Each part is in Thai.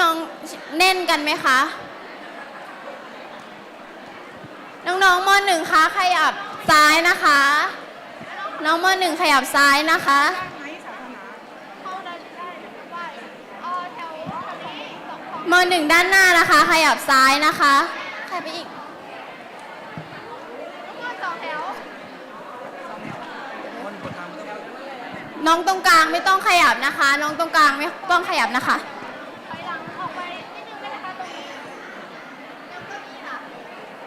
น้องๆแน่นกันไหมคะ น้องๆมหนึ่งคะขยับซ้ายนะคะ น้องมหนึ่งขยับซ้ายนะคะมหนึ่งด้านหน้านะคะ ขยับซ้ายนะคะใครไปอีกน้องตรงกลางไม่ต้องขยับนะคะ น้องตรงกลางไม่ต้องขยับนะคะ ถอยหลังออกไปนิดนึงได้ไหมคะตรงนี้แล้วก็นี่ล่ะ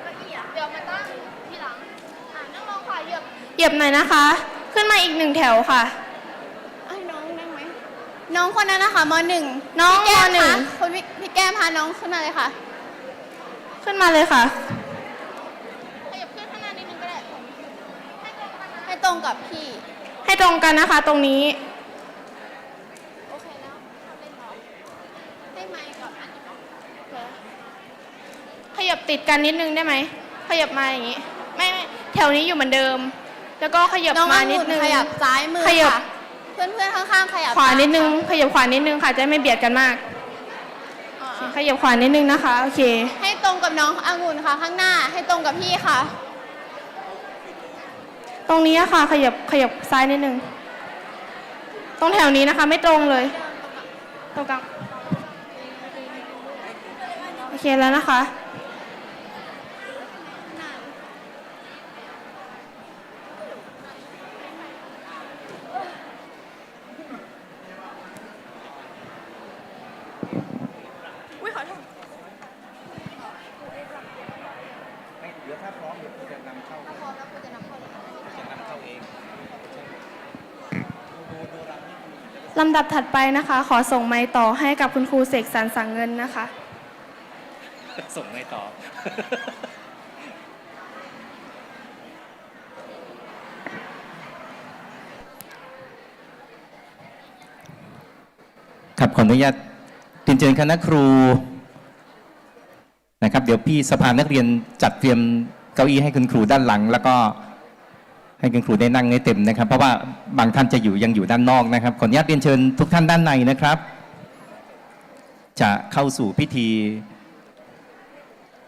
เก้าอี้อะเดี๋ยวมาตั้งทีหลัง อ่านั่งลงค่ะ เหยียบเหยียบหน่อยนะคะ ขึ้นมาอีกหนึ่งแถวค่ะไอ้น้องได้ไหมน้องคนนั้นนะคะมหนึ่งน้องพี่แก้มมหนึ่ง คะคุณพี่พี่แก้มพาน้องขึ้นมาเลยค่ะขึ้นมาเลยค่ะ ขยับขึ้นข้างหน้านิดนึงก็ได้ให้ตรงกันนะให้ตรงกับพี่ ให้ตรงกันนะคะ ตรงนี้ โอเคแล้วทำเล่นต่อให้ไมค์ก่อนอันนี้เนาะโอเคขยับติดกันนิดนึงได้ไหมขยับมาอย่างนี้ ไม่ไม่แถวนี้อยู่เหมือนเดิม แล้วก็ขยับน้องมาองุ่นิดนึง ขยับซ้ายมือขยับ ค่ะเพื่อนๆข้างๆขยับขวานิดนึงซ้ยขยับขวานิดนึงค่ะ จะไม่เบียดกันมากค่ะโอเคขยับขวานิดนึงนะคะ โอเค ให้ตรงกับน้ององุ่นค่ะ ข้างหน้าให้ตรงกับพี่ค่ะ ตรงนี้อะค่ะ ขยับขยับซ้ายนิดนึง ตรงแถวนี้นะคะ ไม่ตรงเลย ตรงกลาง โอเคแล้วนะคะ ไม่เดี๋ยวถ้าพร้อมเดี๋ยวผมจะนำเข้าถ้าพร้อมแล้วคุณจะนำเข้าเลยจะนำเข้าเองลำดับถัดไปนะคะ ขอส่งไม้ต่อให้กับคุณครูเสกสรรสังเงินนะคะ ส่งไม่ต่อครับขออนุญาตเรียนเชิญคณะครู นะครับ เดี๋ยวพี่สภานักเรียนจัดเตรียมเก้าอี้ให้คุณครูด้านหลัง แล้วก็ให้คุณครูได้นั่งให้เต็มนะครับ เพราะว่าบางท่านจะอยู่ยังอยู่ด้านนอกนะครับขออนุญาตเรียนเชิญทุกท่านด้านในนะครับ จะเข้าสู่พิธี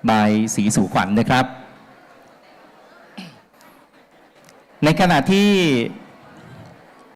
บายสีสู่ขวัญนะครับ ในขณะที่